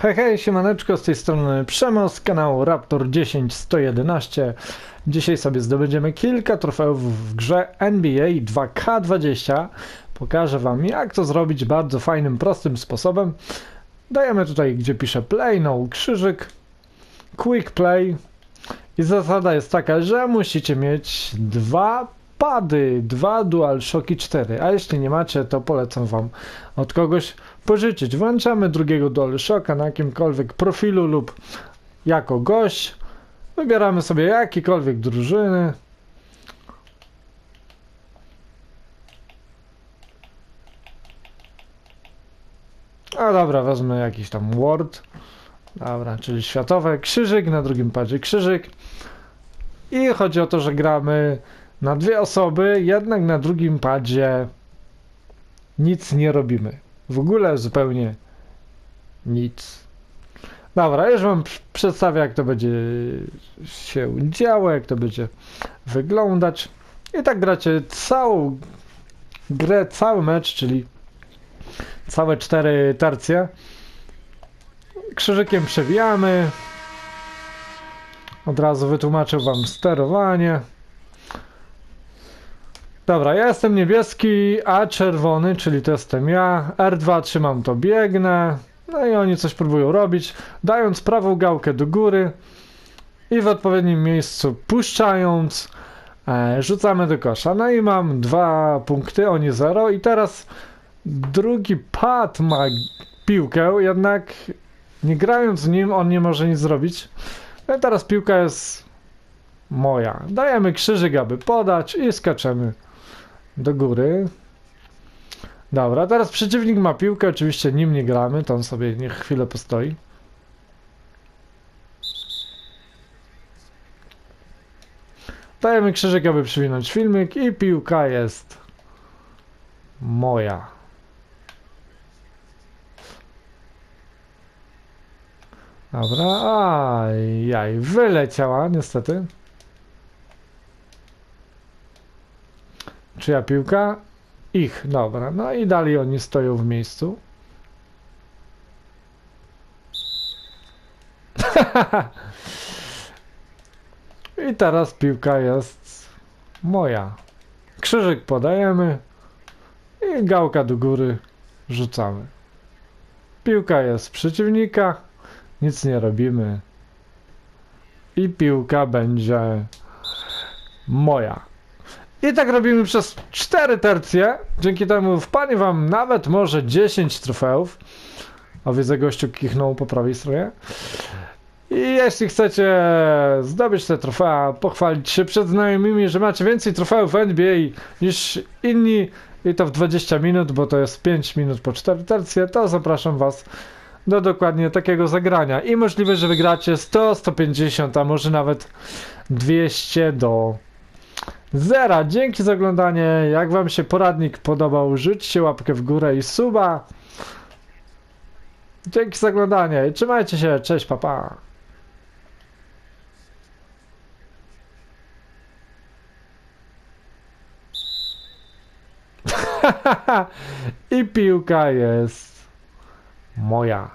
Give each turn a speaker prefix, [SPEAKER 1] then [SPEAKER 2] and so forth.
[SPEAKER 1] Hej, hej, siemaneczko, z tej strony Przemo z kanału Raptor 10111. Dzisiaj sobie zdobędziemy kilka trofeów w grze NBA 2K20. Pokażę wam jak to zrobić bardzo fajnym, prostym sposobem. Dajemy tutaj, gdzie pisze play, no krzyżyk, quick play. I zasada jest taka, że musicie mieć dwa pady, dwa DualShocki 4, a jeśli nie macie, to polecam wam od kogoś pożyczyć. Włączamy drugiego DualShocka na jakimkolwiek profilu lub jako gość. Wybieramy sobie jakikolwiek drużyny. A dobra, wezmę jakiś tam Word. Dobra, czyli światowe. Krzyżyk, na drugim padzie krzyżyk. I chodzi o to, że gramy na dwie osoby, jednak na drugim padzie nic nie robimy. W ogóle zupełnie nic. Dobra, już wam przedstawię, jak to będzie się działo, jak to będzie wyglądać. I tak gracie całą grę, cały mecz, czyli całe cztery tercje. Krzyżykiem przewijamy. Od razu wytłumaczę wam sterowanie. Dobra, ja jestem niebieski, a czerwony, czyli to jestem ja. R2 trzymam to biegnę. No i oni coś próbują robić, dając prawą gałkę do góry i w odpowiednim miejscu puszczając e, rzucamy do kosza. No i mam dwa punkty, oni zero i teraz drugi pad ma piłkę, jednak nie grając w nim on nie może nic zrobić. No i teraz piłka jest moja. Dajemy krzyżyk, aby podać i skaczemy do góry. Dobra, teraz przeciwnik ma piłkę, oczywiście nim nie gramy, on sobie niech chwilę postoi. Dajemy krzyżyk, aby przywinąć filmik i piłka jest moja. Dobra, ajaj, wyleciała niestety. Czyja piłka? Ich, dobra. No i dalej oni stoją w miejscu. I teraz piłka jest moja. Krzyżyk podajemy i gałka do góry rzucamy. Piłka jest przeciwnika, nic nie robimy. I piłka będzie moja. I tak robimy przez 4 tercje. Dzięki temu wpadnie wam nawet może 10 trofeów. O, widzę gościu kichnął po prawej stronie. I jeśli chcecie zdobyć te trofea, pochwalić się przed znajomymi, że macie więcej trofeów w NBA niż inni i to w 20 minut, bo to jest 5 minut po 4 tercje, to zapraszam was do dokładnie takiego zagrania. I możliwe, że wygracie 100, 150, a może nawet 200 do Zera, dzięki za oglądanie. Jak Wam się poradnik podobał, rzućcie łapkę w górę i suba. Dzięki za oglądanie trzymajcie się. Cześć, papa. I piłka jest moja.